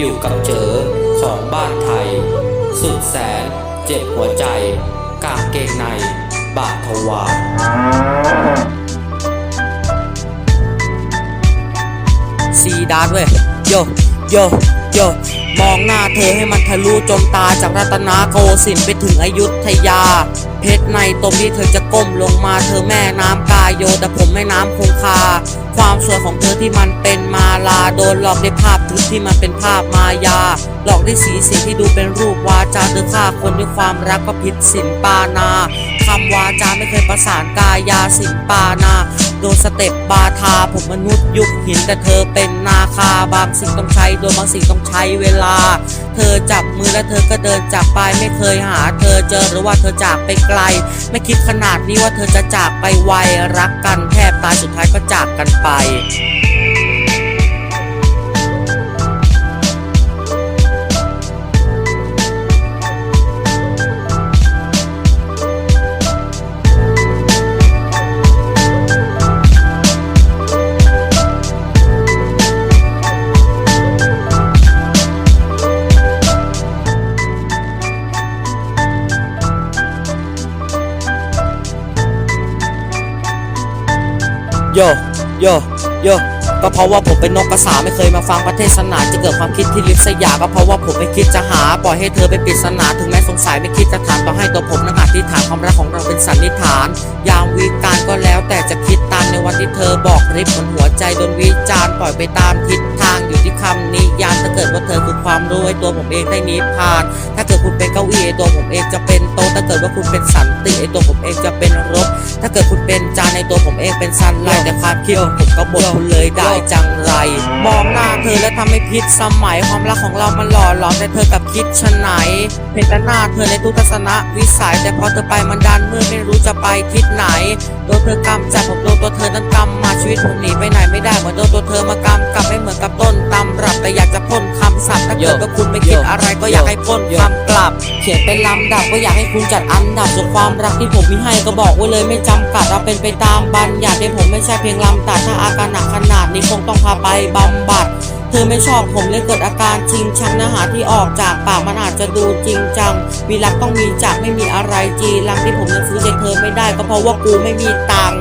อยู่กับเจอของบ้านไทย สุดแสนเจ็บหัวใจ กางเกงใน บาททวารซีดาร์เว้ย โย โย โย มองหน้าเธอให้มันทะลุจนตาจากรัตนโกสินไปถึงอยุธยา เพชรในตมที่เธอจะก้มลงมาเธอแม่น้ำกายโยแต่ผมแม่น้ำคงคา ความสวยของเธอที่มันเป็นมาลาโดนหลอกด้วยภาพทึบที่มันเป็นภาพมายา หลอกด้วยสีเสียงที่ดูเป็นรูปวาจาเธอฆ่าคนด้วยความรักก็ผิดศีลปานาคำวาจาไม่เคยประสานกายาศีลปานาโดนสเต็ปบาทาผมมนุษย์ยุคหินแต่เธอเป็นนาคาบางสิ่งต้องใช้โดยบางสิ่งต้องใช้เวลา เธอจับมือแล้วเธอก็เดินจากไปไม่เคยหา เธอเจอหรือว่าเธอจากไปไกล ไม่คิดขนาดนี้ว่าเธอจะจากไปไวรักกันแทบต ไป โยโยโยก็เพราะว่าผมเป็นนกกระสาไม่เคยมาฟังประเทศนาจะเกิดความคิดที่ลิษยาก็เพราะว่าผมไม่คิดจะหา ปล่อยให้เธอเป็นปริศนาถึงแม้สงสัยไม่คิดจะถามต่อให้ตัวผมนักอธิษฐานความรักของเราเป็นสันนิษฐาน ยามวิการก็แล้วแต่จะคิดตามในวันที่เธอบอกริบเหมือนหัวใจโดนวิจารณ์ปล่อยไปตามทิศทางอยู่ที่คำนิยามถ้าเกิดว่าเธอคือความรู้ไอ้ตัวผมเองได้นิพพานถ้า ดคุณเป็นเก้าอี้ไอตัวผมเองจะเป็นโต๊ะถ้าเกิดว่าคุณเป็นสันติไอตัวผมเองจะเป็นรถ ถ้าเกิดคุณเป็นจานในตัวผมเองเป็นซันไลท์แต่ความคิดของผมก็บ่นคุณเลยได้จังไร มองหน้าเธอแล้วทำให้พิษสมัยความรักของเรามันหล่อหลอมแต่เธอกับคิดชะไหนเห็นแต่หน้าเธอในทุกทัศนวิสัยแต่พอเธอไปมันดันมืดไม่รู้จะไปทิศไหนโดนเธอกำจัดผมโดนตัวเธอนั้นกำมาชีวิตผมหนีไปไหนไม่ได้เหมือนโดนตัวเธอมากำกลับไม่เหมือนกับต้นตำ ขียนเป็นลำดับก็อยากให้คุณจัดอันดับส่วนความรักที่ผมมีให้ก็บอกไว้เลยไม่จำกัดเราเป็นไปตามบัญญัติที่ผมไม่ใช่เพียงลำตัดถ้าอาการหนักขนาดนี้คงต้องพาไปบำบัด เธอไม่ชอบผมเลยเกิดอาการจริงชังเนื้อหาที่ออกจากปากมันอาจจะดูจริงจังมีรักต้องมีจากไม่มีอะไรจีรังที่ผมยังซื้อใจเธอไม่ได้ก็เพราะว่ากูไม่มีตังค์